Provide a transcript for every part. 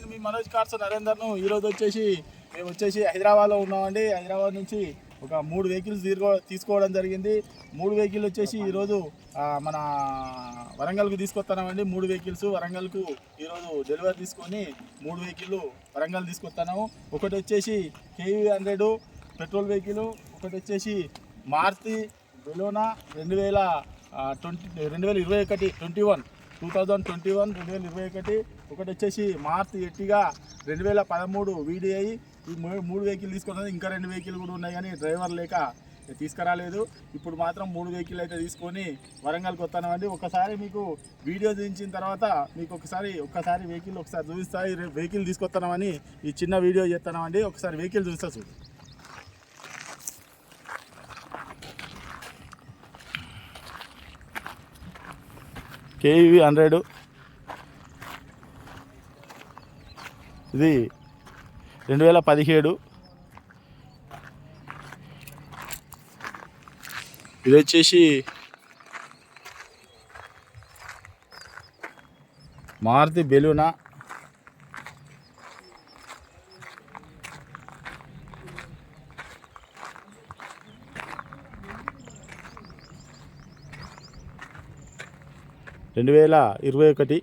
నేను మీ మనోజ్ కార్స్ నరేందర్ను ఈరోజు వచ్చేసి మేము వచ్చేసి హైదరాబాద్లో ఉన్నామండి. హైదరాబాద్ నుంచి ఒక మూడు వెహికల్స్ తీసుకో తీసుకోవడం జరిగింది. మూడు వెహికల్ వచ్చేసి ఈరోజు మన వరంగల్కు తీసుకొస్తామండి మూడు వెహికల్స్ వరంగల్కు ఈరోజు డెలివరీ తీసుకొని మూడు వెహికల్ వరంగల్ తీసుకొస్తాము ఒకటి వచ్చేసి కేవీ హండ్రెడ్ పెట్రోల్ వెహికల్ ఒకటి వచ్చేసి మారుతి బెలోనా రెండు వేల ట్వంటీ రెండు వేల ఇరవై ఒకటి twenty one. Two thousand twenty one రెండు వేల ఇరవై ఒకటి ఒకటి వచ్చేసి మార్చ్ ఎట్టిగా రెండు వేల పదమూడు వీడిఐ ఈ మూడు వెహికల్ తీసుకున్నది ఇంకా రెండు వెహికల్ కూడా ఉన్నాయి కానీ డ్రైవర్ లేక తీసుకురాలేదు. ఇప్పుడు మాత్రం మూడు వెహికల్ అయితే తీసుకొని వరంగల్కి వస్తానండి ఒకసారి మీకు వీడియో చూపించిన తర్వాత మీకు ఒకసారి ఒకసారి వెహికల్ ఒకసారి చూపిస్తాయి వెహికల్ తీసుకొస్తామని ఈ చిన్న వీడియో చేస్తామండి ఒకసారి వెహికల్ చూస్తా చూడు. KV hundred. ఇది రెండు వేల పదిహేడు. ఇది వచ్చేసి మారుతి బెలూనా. రెండు వేల ఇరవై ఒకటి.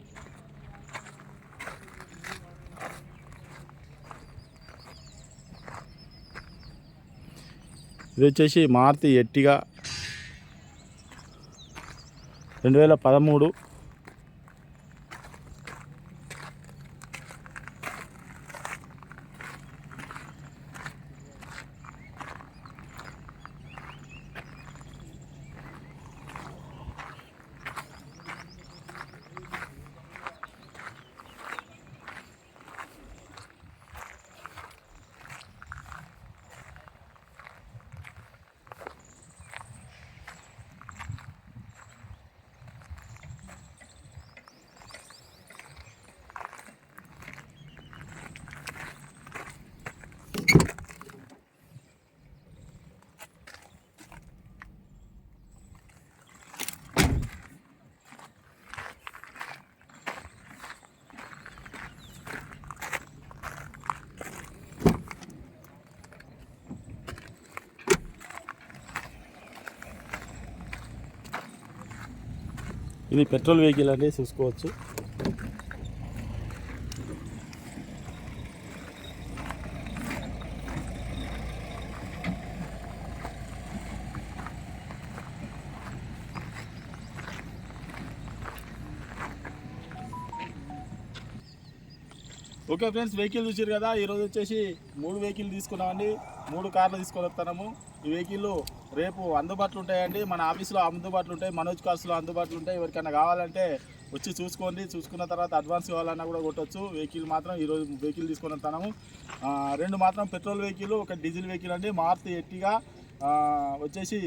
ఇది వచ్చేసి మారుతి ఎట్టిగా రెండు వేల పదమూడు. ఇది పెట్రోల్ వెహికల్ అనేది చూసుకోవచ్చు. ఓకే ఫ్రెండ్స్ వెహికల్ చూసారు కదా ఈరోజు వచ్చేసి మూడు వెహికల్ తీసుకున్నామండి. మూడు కార్లు తీసుకొని వస్తున్నాము. ఈ వెహికల్ రేపు అందుబాటులో ఉంటాయండి. మన ఆఫీస్లో అందుబాటులో ఉంటాయి మనోజ్ కార్స్లో అందుబాటులో ఉంటాయి. ఎవరికైనా కావాలంటే వచ్చి చూసుకోండి. చూసుకున్న తర్వాత అడ్వాన్స్ కావాలన్నా కూడా కొట్టచ్చు. వెహికల్ మాత్రం ఈరోజు వెహికల్ తీసుకొని వస్తున్నాము. రెండు మాత్రం పెట్రోల్ వెహికల్ ఒక డీజిల్ వెహికల్ అండి. మార్తి ఎట్టిగా వచ్చేసి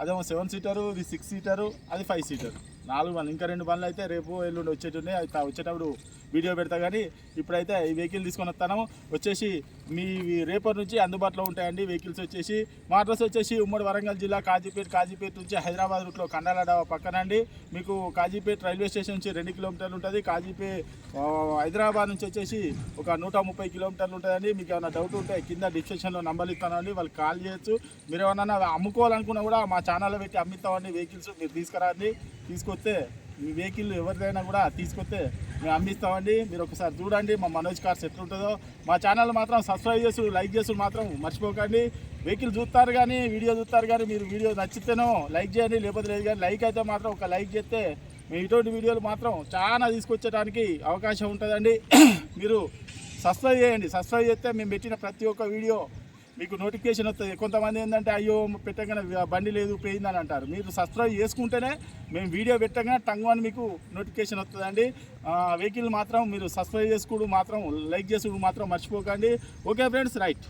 అదేమో సెవెన్ సీటరు ఇది సిక్స్ సీటరు అది ఫైవ్ సీటర్. నాలుగు బండ్లు ఇంకా రెండు బండ్లు అయితే రేపు ఎల్లుండి వచ్చేటున్నాయి వచ్చేటప్పుడు వీడియో పెడతా. కానీ ఇప్పుడైతే ఈ వెహికల్ తీసుకొని వస్తాను. వచ్చేసి మీ రేపటి నుంచి అందుబాటులో ఉంటాయండి వెహికల్స్ వచ్చేసి. మా అడ్రస్ వచ్చేసి ఉమ్మడి వరంగల్ జిల్లా కాజీపేట్ కాజీపేట్ నుంచి హైదరాబాద్ రూట్లో కండాల పక్కనండి. పక్కన అండి మీకు కాజీపేట్ రైల్వే స్టేషన్ నుంచి రెండు కిలోమీటర్లు ఉంటుంది. కాజీపే హైదరాబాద్ నుంచి వచ్చేసి ఒక నూట ముప్పై కిలోమీటర్లు ఉంటుందండి. మీకు ఏమైనా డౌట్ ఉంటే కింద డిస్క్రిప్షన్లో నంబర్లు ఇస్తానండి. వాళ్ళకి కాల్ చేయొచ్చు. మీరు ఏమన్నా అమ్ముకోవాలనుకున్నా కూడా మా ఛానల్లో పెట్టి అమ్మిస్తామండి వెహికల్స్. మీరు తీసుకురండి. తీసుకొస్తే మీ వెహికల్ ఎవరిదైనా కూడా తీసుకొస్తే మేము అమ్మిస్తామండి మీరు ఒకసారి చూడండి మా మనోజ్ కార్స్ ఎట్లుంటుందో. మా ఛానల్ మాత్రం సబ్స్క్రైబ్ చేసు లైక్ చేసి మాత్రం మర్చిపోకండి. వెహికల్ చూస్తారు కానీ వీడియో చూస్తారు కానీ మీరు వీడియో నచ్చితేనో లైక్ చేయండి లేకపోతే లేదు కానీ లైక్ అయితే మాత్రం ఒక లైక్ చేస్తే మేము ఇటువంటి వీడియోలు మాత్రం చాలా తీసుకొచ్చడానికి అవకాశం ఉంటుందండి. మీరు సబ్స్క్రైబ్ చేయండి. సబ్స్క్రైబ్ చేస్తే మేము పెట్టిన ప్రతి ఒక్క వీడియో మీకు నోటిఫికేషన్ వస్తుంది. కొంతమంది ఏంటంటే అయ్యో పెట్టగానే బండి లేదు పోయిందని అంటారు. మీరు సబ్స్క్రైబ్ చేసుకుంటేనే మేము వీడియో పెట్టగానే టంగు అని మీకు నోటిఫికేషన్ వస్తుందండి. వెహికల్ మాత్రం మీరు సబ్స్క్రైబ్ చేసుకోవడం మాత్రం లైక్ చేసుకోవడం మాత్రం మర్చిపోకండి. Okay friends right